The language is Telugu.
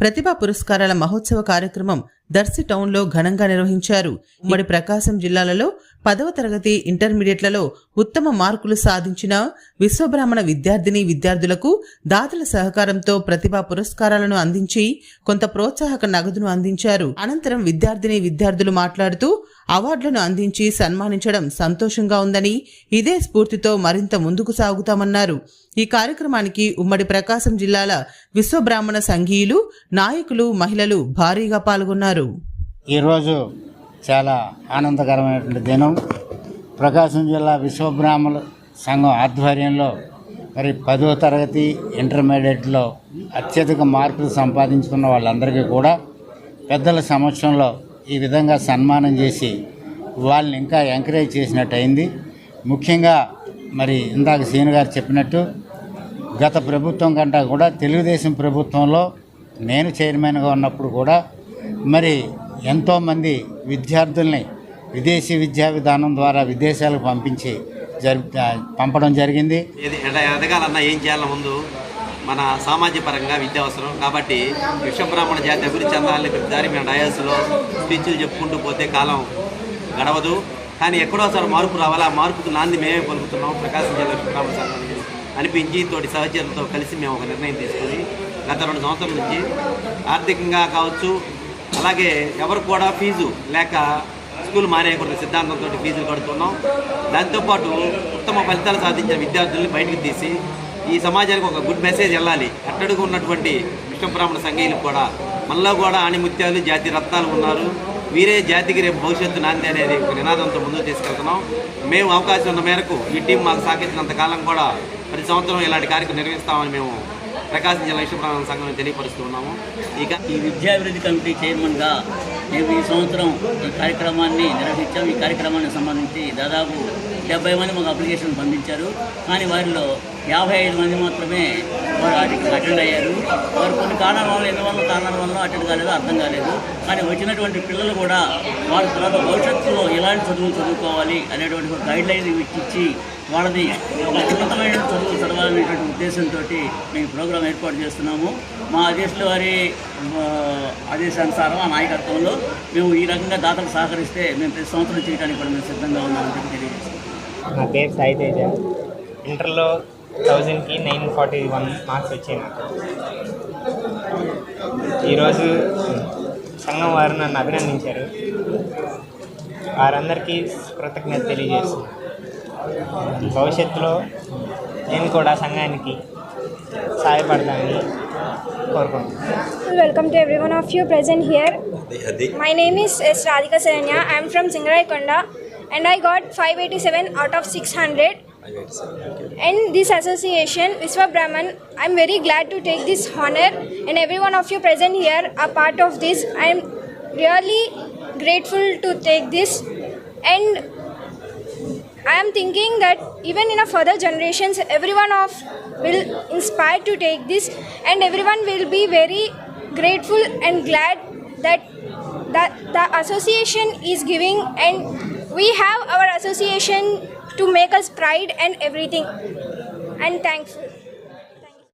ప్రతిభా పురస్కారాల మహోత్సవ కార్యక్రమం దర్శి టౌన్లో ఘనంగా నిర్వహించారు. ఉమ్మడి ప్రకాశం జిల్లాలలో పదవ తరగతి ఇంటర్మీడియట్లలో ఉత్తమ మార్కులు సాధించిన విశ్వబ్రాహ్మణ విద్యార్థిని విద్యార్థులకు దాతల సహకారంతో ప్రతిభా పురస్కారాలను అందించి కొంత ప్రోత్సాహక నగదును అందించారు. అనంతరం విద్యార్థిని విద్యార్థులు మాట్లాడుతూ అవార్డులను అందించి సన్మానించడం సంతోషంగా ఉందని ఇదే స్ఫూర్తితో మరింత ముందుకు సాగుతామన్నారు. ఈ కార్యక్రమానికి ఉమ్మడి ప్రకాశం జిల్లాల విశ్వబ్రాహ్మణ సంఘీయులు నాయకులు మహిళలు భారీగా పాల్గొన్నారు. ఈరోజు చాలా ఆనందకరమైనటువంటి దినం. ప్రకాశం జిల్లా విశ్వబ్రాహ్మణ సంఘం ఆధ్వర్యంలో మరి పదో తరగతి ఇంటర్మీడియట్లో అత్యధిక మార్కులు సంపాదించుకున్న వాళ్ళందరికీ కూడా పెద్దల సమక్షంలో ఈ విధంగా సన్మానం చేసి వాళ్ళని ఇంకా ఎంకరేజ్ చేసినట్టు అయింది. ముఖ్యంగా మరి ఇందాక సీని గారు చెప్పినట్టు గత ప్రభుత్వం కంటే కూడా తెలుగుదేశం ప్రభుత్వంలో నేను చైర్మన్గా ఉన్నప్పుడు కూడా మరి ఎంతోమంది విద్యార్థుల్ని విదేశీ విద్యా విధానం ద్వారా విదేశాలకు పంపించి జరి పంపడం జరిగింది. ఎదగాలన్నా ఏం చేయాలన్న ముందు మన సామాజిక పరంగా విద్య అవసరం. కాబట్టి విశ్వబ్రాహ్మణ జాతి అభివృద్ధి చెందాలని ప్రతిదారి మన డయాస్లో స్పీచ్లు చెప్పుకుంటూ పోతే కాలం గడవదు. కానీ ఎక్కడో సార్ మార్పు రావాలి? ఆ మార్పుకు నాంది మేమే పలుకుతున్నాం. ప్రకాశం జిల్లా విశ్వబ్రాహ్మణ సంఘానికి అనిపించి తోటి సహచరులతో కలిసి మేము ఒక నిర్ణయం తీసుకొని గత రెండు సంవత్సరాల నుంచి ఆర్థికంగా కావచ్చు అలాగే ఎవరు కూడా ఫీజు లేక స్కూల్ మానేయకూడదు సిద్ధాంతంతో ఫీజులు కడుతున్నాం. దాంతోపాటు ఉత్తమ ఫలితాలు సాధించిన విద్యార్థుల్ని బయటకు తీసి ఈ సమాజానికి ఒక గుడ్ మెసేజ్ వెళ్ళాలి. అట్టడుగు ఉన్నటువంటి విష్ణుబ్రాహ్మణ సంఘీయులు కూడా మనలో కూడా ఆణిముత్యాలు జాతి రత్నాలు ఉన్నారు. వీరే జాతికి రేపు భవిష్యత్తు నాంది అనేది ఒక నినాదంతో ముందుకు తీసుకెళ్తున్నాం. మేము అవకాశం ఉన్న మేరకు ఈ టీం మాకు సాగించినంత కాలం కూడా ప్రతి సంవత్సరం ఇలాంటి కార్యక్రమం నిర్వహిస్తామని మేము ప్రకాశం జిల్లా విష్ణుబ్రాహ్మణ సంఘం తెలియపరుస్తూ ఉన్నాము. ఇక ఈ విద్యాభివృద్ధి కమిటీ చైర్మన్గా మేము ఈ సంవత్సరం ఈ కార్యక్రమాన్ని నిర్వహించాం. ఈ కార్యక్రమానికి సంబంధించి దాదాపు డెబ్బై మంది మాకు అప్లికేషన్ పంపించారు. కానీ వారిలో యాభై ఐదు మంది మాత్రమే వారు వాటికి అటెండ్ అయ్యారు. వారు కొన్ని కారణాల వల్ల ఎందువల్ల కారణాల వల్ల అటెండ్ కాలేదు అర్థం కాలేదు. కానీ వచ్చినటువంటి పిల్లలు కూడా వారి తర్వాత భవిష్యత్తులో ఎలాంటి చదువులు చదువుకోవాలి అనేటువంటి గైడ్ లైన్ ఇచ్చి వాళ్ళని ఉన్నతమైన చదువు ఉద్దేశంతో మేము ప్రోగ్రాం ఏర్పాటు చేస్తున్నాము. మా అధ్యక్షుల వారి ఆదేశానుసారం ఆ నాయకత్వంలో మేము ఈ రకంగా దాతలు సహకరిస్తే మేము ప్రతి సంవత్సరం చేయడానికి కూడా మేము సిద్ధంగా ఉన్నామని చెప్పి తెలియజేస్తున్నాం. నా పేరు సాయి తేజ. ఇంటర్లో థౌజండ్కి నైన్ ఫార్టీ వన్ మార్క్స్ వచ్చాయి నాకు ఈరోజు సంఘం వారు నన్ను అభినందించారు. వారందరికీ కృతజ్ఞత తెలియజేస్తున్నాను. భవిష్యత్తులో నేను కూడా సంఘానికి సహాయపడతానని కోరుకుంటున్నాను Welcome to every one of you present here. My name is S. Radhika Saranya. I am from Singrai Konda and I got 587 out of 600. And this association, Viswa Brahman, I am very glad to take this honor and every one of you present here are part of this. I am really grateful to take this and I am thinking that even in a further generations, everyone of will inspire to take this, and everyone will be very grateful and glad that that the association is giving, and we have our association to make us pride and everything, and thankful.